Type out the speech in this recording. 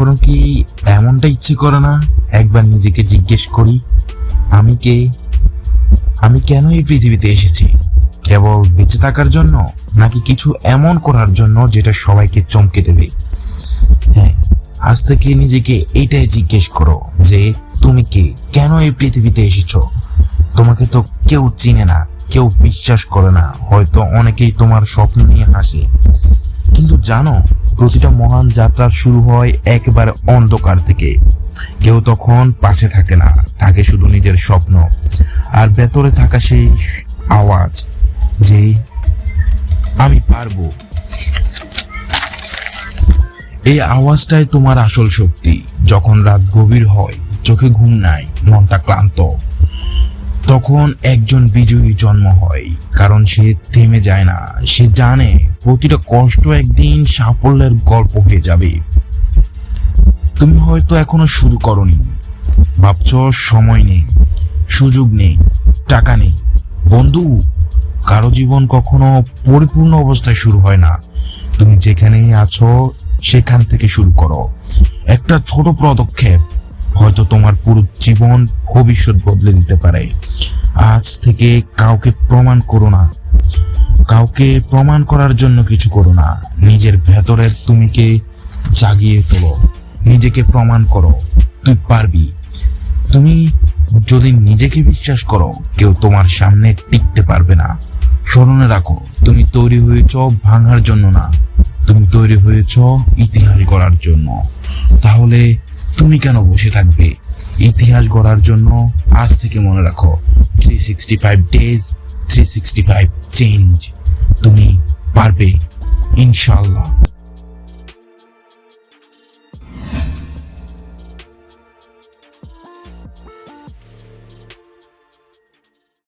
কখনো কি এমনটা ইচ্ছে করে না? একবার নিজেকে জিজ্ঞেস করি, আমি কে? আমি কেন এই পৃথিবীতে এসেছি? কেবল বেঁচে থাকার জন্য, নাকি কিছু এমন করার জন্য যেটা সবাইকে চমকে দেবে? হ্যাঁ আজ থেকে নিজেকে এটাই জিজ্ঞেস করো যে, তুমি কে? কেন এই পৃথিবীতে এসেছ? তোমাকে তো কেউ চিনে না, কেউ বিশ্বাস করে না, হয়তো অনেকেই তোমার স্বপ্ন নিয়ে হাসে। কিন্তু জানো প্রতিটা মহান যাত্রা শুরু হয় একেবারে অন্ধকার থেকে। কেউ তখন পাশে থাকে না, থাকে শুধু নিজের স্বপ্ন। আর ভেতরে থাকা সেই আওয়াজ যে আমি পারব। এই আওয়াজটাই তোমার আসল শক্তি। যখন রাত গভীর হয়, চোখে ঘুম নাই, মনটা ক্লান্ত, তখন একজন বিজয়ী জন্ম হয়। কারণ সে থেমে যায় না, সে জানে প্রতিটা কষ্ট একদিন সাফল্যের গল্প হয়ে যাবে। তুমি হয়তো এখনও শুরু করনি। ভাবছ সময় নেই, সুযোগ নেই, টাকা নেই। বন্ধু, কারও জীবন কখনো পরিপূর্ণ অবস্থায় শুরু হয় না। তুমি যেখানেই আছো, সেখান থেকে শুরু করো। একটা ছোট পদক্ষেপ হয়তো তোমার পুরো জীবন ভবিষ্যৎ বদলে দিতে পারে। আজ থেকে কাউকে প্রমাণ করো না। কাউকে প্রমাণ করার জন্য কিছু করো না। নিজের ভেতরের তুমিকে জাগিয়ে তোলো। নিজেকে প্রমাণ করো। তুই পারবি। তুমি যদি নিজেকে বিশ্বাস করো, কেউ তোমার সামনে টিকতে পারবে না। স্মরণে রাখো, তুমি তৈরি হয়েছ ভাঙার জন্য না। তুমি তৈরি হয়েছ ইতিহাস গড়ার জন্য। তাহলে তুমি কেন বসে থাকবে? ইতিহাস গড়ার জন্য আজ থেকে মনে রাখো three sixty five days three sixty five change তুমি পারবে ইনশাল্লাহ